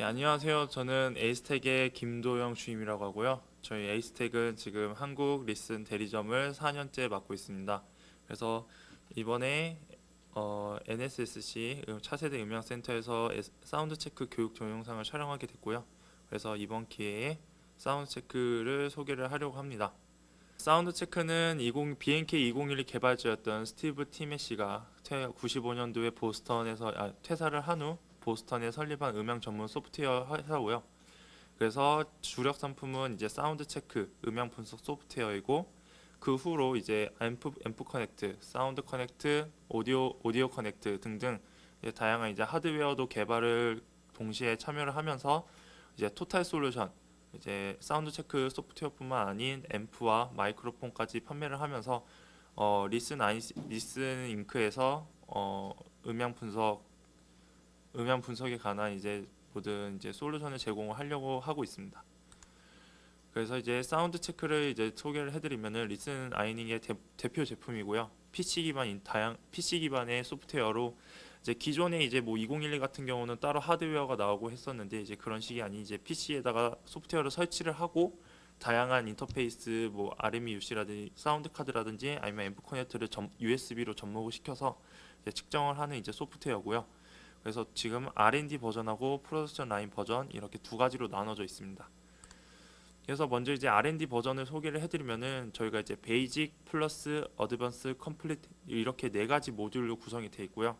네, 안녕하세요. 저는 에이스텍의 김도영 주임이라고 하고요. 저희 에이스텍은 지금 한국 리슨 대리점을 4년째 맡고 있습니다. 그래서 이번에 어, NSSC 음, 차세대 음향센터에서 사운드 체크 교육 동영상을 촬영하게 됐고요. 그래서 이번 기회에 사운드 체크를 소개를 하려고 합니다. 사운드 체크는 20, BNK 2012 개발자였던 스티브 티메시가 95년도에 보스턴에서 아, 퇴사를 한 후 보스턴에 설립한 음향 전문 소프트웨어 회사고요. 그래서 주력 상품은 이제 사운드 체크, 음향 분석 소프트웨어이고 그 후로 이제 앰프 앰프 커넥트, 사운드 커넥트, 오디오 오디오 커넥트 등등 이제 다양한 이제 하드웨어도 개발을 동시에 참여를 하면서 이제 토탈 솔루션 이제 사운드 체크 소프트웨어뿐만 아닌 앰프와 마이크로폰까지 판매를 하면서 어, 리슨 아이 리슨 잉크에서 어, 음향 분석 음향 분석에 관한 이제 모든 이제 솔루션을 제공하려고 하고 있습니다. 그래서 이제 사운드 체크를 이제 소개를 해드리면은 리슨 아이닝의 대, 대표 제품이고요. PC 기반인 다양 PC 기반의 소프트웨어로 이제 기존에 이제 뭐 2012 같은 경우는 따로 하드웨어가 나오고 했었는데 이제 그런 식이 아닌 이제 PC에다가 소프트웨어를 설치를 하고 다양한 인터페이스 뭐 RMUC라든지 사운드 카드라든지 아니면 앰프 커넥터를 점, USB로 접목을 시켜서 측정을 하는 이제 소프트웨어고요. 그래서 지금 R&D 버전하고 프로덕션 라인 버전 이렇게 두 가지로 나눠져 있습니다. 그래서 먼저 이제 R&D 버전을 소개를 해드리면은 저희가 이제 베이직 플러스 어드밴스 컴플리트 이렇게 네 가지 모듈로 구성이 되어 있고요.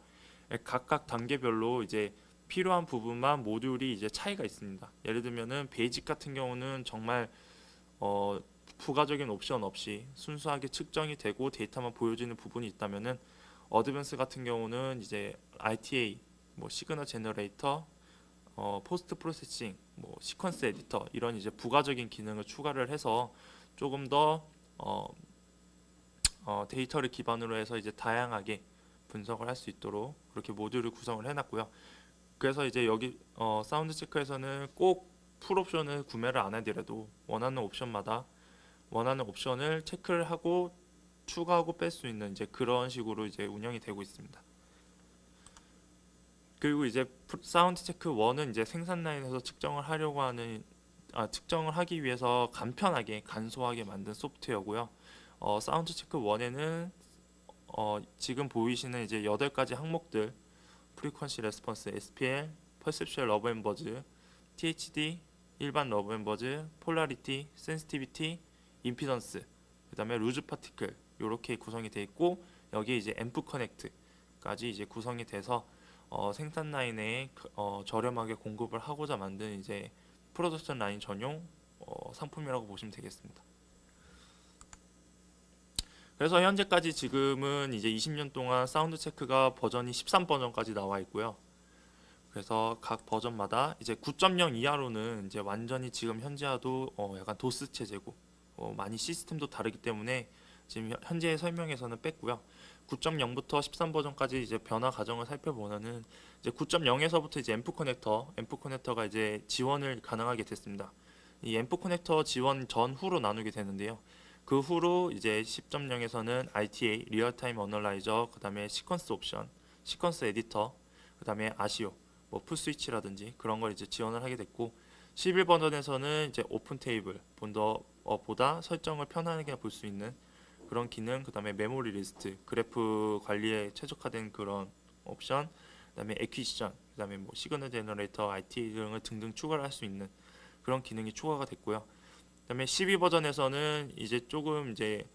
예, 각각 단계별로 이제 필요한 부분만 모듈이 이제 차이가 있습니다. 예를 들면은 베이직 같은 경우는 정말 어, 부가적인 옵션 없이 순수하게 측정이 되고 데이터만 보여지는 부분이 있다면은 어드밴스 같은 경우는 이제 RTA 뭐 시그널 제너레이터, 어, 포스트 프로세싱, 뭐 시퀀스 에디터 이런 이제 부가적인 기능을 추가를 해서 조금 더 어, 어, 데이터를 기반으로 해서 이제 다양하게 분석을 할 수 있도록 그렇게 모듈을 구성을 해놨고요. 그래서 이제 여기 어, 사운드 체크에서는 꼭 풀 옵션을 구매를 안 하더라도 원하는 옵션마다 원하는 옵션을 체크를 하고 추가하고 뺄 수 있는 이제 그런 식으로 이제 운영이 되고 있습니다. 그리고 이제 프- 사운드 체크 1은 이제 생산 라인에서 측정을 하려고 하는 아, 측정을 하기 위해서 간편하게 간소하게 만든 소프트웨어고요. 어, 사운드 체크 1에는 어, 지금 보이시는 이제 8가지 항목들 프리퀀시 레스폰스, SPL, 퍼셉션 러브 앤 버즈, THD, 일반 러브 앤 버즈, 폴라리티, 센시티비티, 임피던스, 그 다음에 루즈 파티클 이렇게 구성이 되어 있고 여기에 이제 앰프 커넥트까지 이제 구성이 돼서 어, 생산 라인에 그- 어, 저렴하게 공급을 하고자 만든 이제 프로덕션 라인 전용 어, 상품이라고 보시면 되겠습니다. 그래서 현재까지 지금은 이제 20년 동안 사운드 체크가 버전이 13 버전까지 나와 있고요. 그래서 각 버전마다 이제 9.0 이하로는 이제 완전히 지금 현재와도 어, 약간 도스 체제고 어, 많이 시스템도 다르기 때문에 지금 현- 현재 설명에서는 뺐고요. 9.0부터 13 버전까지 이제 변화 과정을 살펴보면은 이제 9.0에서부터 이제 앰프 커넥터, 앰프 커넥터가 이제 지원을 가능하게 됐습니다. 이 앰프 커넥터 지원 전후로 나누게 되는데요. 그 후로 이제 10.0에서는 RTA, 리얼타임 어널라이저, 그다음에 시퀀스 옵션, 시퀀스 에디터, 그다음에 아시오, 뭐 풀스위치라든지 그런 걸 이제 지원을 하게 됐고 11 버전에서는 이제 오픈 테이블 본더 어, 보다 설정을 편하게 볼 수 있는 그런 기능, 그 다음에 메모리 리스트, 그래프 관리에 최적화된 그런 옵션, 그 다음에 에퀴시션, 그다음에 뭐 시그널 제너레이터, RTA 등을 등등 추가를 할 수 있는 그런 기능이 추가가 됐고요. 그 다음에 12 버전에서는 이제 조금 이제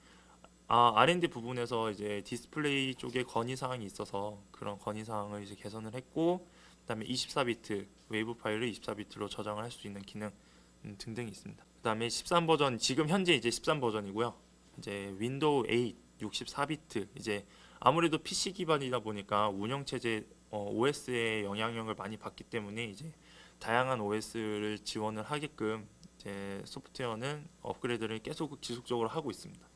아, R&D 부분에서 이제 디스플레이 쪽에 건의 사항이 있어서 그런 건의 사항을 이제 개선을 했고 그다음에 24비트 웨이브 파일을 24비트로 저장을 할 수 있는 기능 음, 등등이 있습니다. 그다음에 13 버전 지금 현재 이제 13 버전이고요. 이제 윈도우 8 64비트 이제 아무래도 PC 기반이다 보니까 운영 체제 어, OS의 영향력을 많이 받기 때문에 이제 다양한 OS를 지원을 하게끔 이제 소프트웨어는 업그레이드를 계속 지속적으로 하고 있습니다.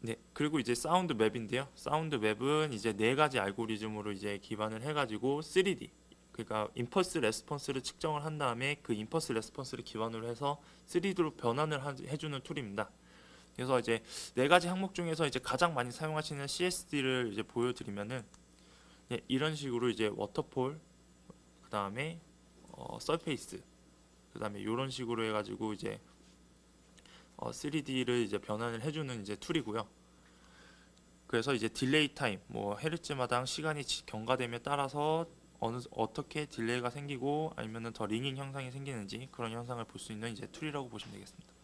네, 그리고 이제 사운드 맵인데요. 사운드 맵은 이제 네 가지 알고리즘으로 이제 기반을 해가지고 3D 그러니까 임펄스 레스폰스를 측정을 한 다음에 그 임펄스 레스폰스를 기반으로 해서 3D로 변환을 하- 해주는 툴입니다. 그래서 이제 네 가지 항목 중에서 이제 가장 많이 사용하시는 CSD를 이제 보여드리면은 예, 이런 식으로 이제 워터폴, 다음에 어, 서페이스 그 다음에 이런 식으로 해가지고 이제 어, 3D를 이제 변환을 해주는 이제 툴이고요. 그래서 이제 딜레이 타임, 뭐 헤르츠마당 시간이 지- 경과됨에 따라서 어느 어떻게 딜레이가 생기고 아니면은 더 링잉 현상이 생기는지 그런 현상을 볼 수 있는 이제 툴이라고 보시면 되겠습니다.